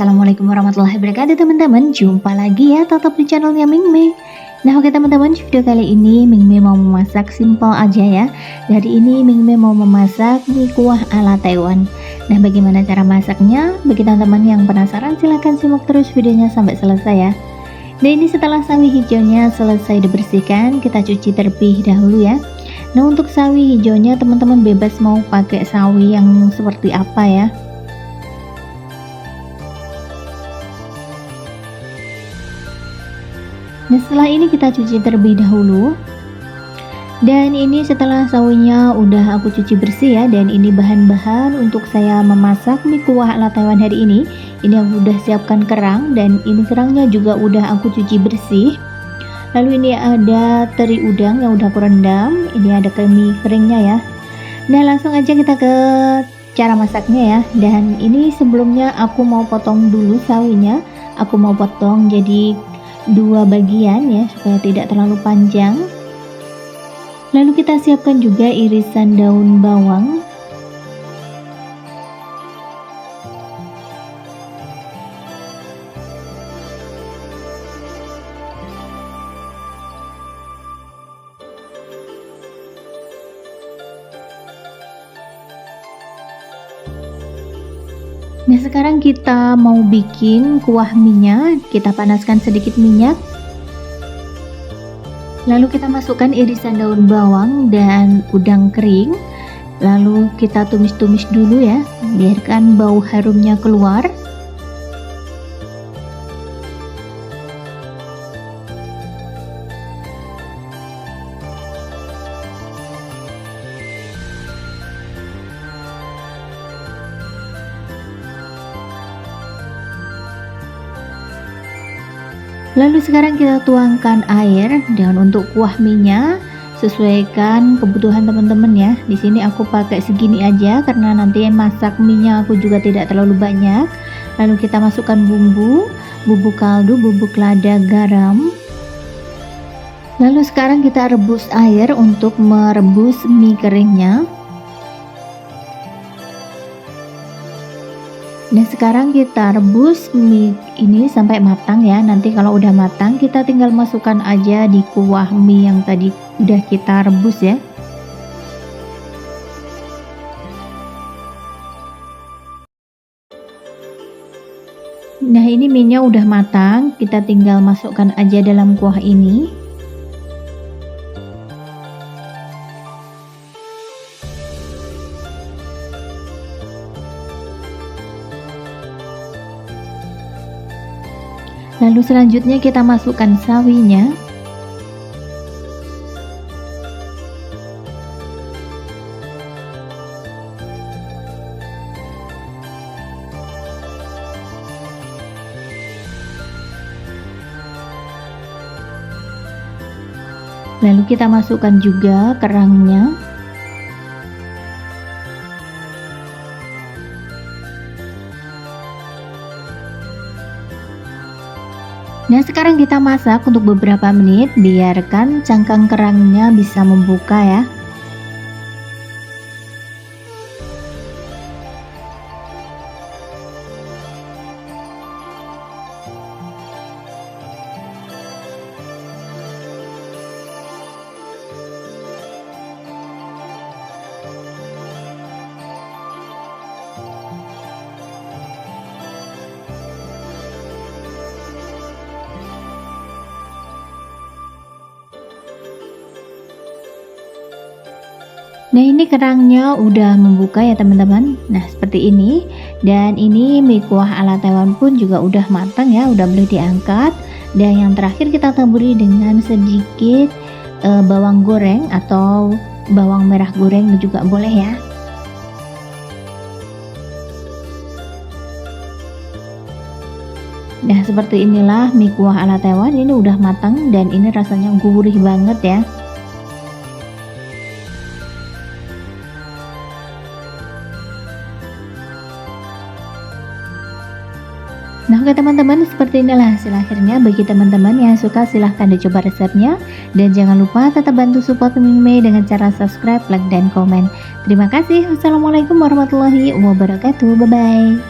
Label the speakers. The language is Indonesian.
Speaker 1: Assalamualaikum warahmatullahi wabarakatuh teman-teman. Jumpa lagi ya tetap di channelnya Ming Mei Nah oke teman-teman video kali ini Ming Mei mau memasak simple aja ya. Dari ini Ming Mei mau memasak mie kuah ala Taiwan. Nah bagaimana cara masaknya? Bagi teman-teman yang penasaran silahkan simak terus videonya sampai selesai ya. Nah ini setelah sawi hijaunya selesai dibersihkan Kita cuci terlebih dahulu ya. Nah untuk sawi hijaunya teman-teman bebas mau pakai sawi yang seperti apa ya Nah setelah ini kita cuci terlebih dahulu. Dan ini setelah sawinya udah aku cuci bersih ya dan ini bahan-bahan untuk saya memasak mie kuah ala Taiwan hari ini. Ini aku udah siapkan kerang dan ini kerangnya juga udah aku cuci bersih. Lalu ini ada teri udang yang udah aku rendam. Ini ada mie keringnya ya. Nah langsung aja kita ke cara masaknya ya. Dan ini sebelumnya aku mau potong dulu sawinya. Aku mau potong jadi dua bagian ya supaya tidak terlalu panjang. Lalu kita siapkan juga irisan daun bawang Nah sekarang kita mau bikin kuah minyak. Kita panaskan sedikit minyak. Lalu kita masukkan irisan daun bawang dan udang kering. Lalu kita tumis-tumis dulu ya Biarkan bau harumnya keluar Lalu sekarang kita tuangkan air dan untuk kuah minyak sesuaikan kebutuhan teman-teman ya. Di sini aku pakai segini aja karena nanti masak minyak aku juga tidak terlalu banyak. Lalu kita masukkan bumbu, bubuk kaldu, bubuk lada, garam. Lalu sekarang kita rebus air untuk merebus mie keringnya. Nah sekarang kita rebus mie ini sampai matang ya. Nanti kalau udah matang kita tinggal masukkan aja di kuah mie yang tadi udah kita rebus ya. Nah ini minyak udah matang. Kita tinggal masukkan aja dalam kuah ini Lalu selanjutnya kita masukkan sawinya. Lalu kita masukkan juga kerangnya. Nah sekarang kita masak untuk beberapa menit biarkan cangkang kerangnya bisa membuka ya Nah ini kerangnya udah membuka ya teman-teman. Nah seperti ini. Dan ini mie kuah ala Taiwan pun juga udah matang ya Udah boleh diangkat. Dan yang terakhir kita taburi dengan sedikit uh, bawang goreng Atau bawang merah goreng juga boleh ya. Nah seperti inilah mie kuah ala Taiwan. Ini udah matang dan ini rasanya gurih banget ya Nah oke teman-teman seperti inilah hasil akhirnya bagi teman-teman yang suka silahkan dicoba resepnya dan jangan lupa tetap bantu support Mei dengan cara subscribe, like, dan komen. Terima kasih. Wassalamualaikum warahmatullahi wabarakatuh. Bye-bye.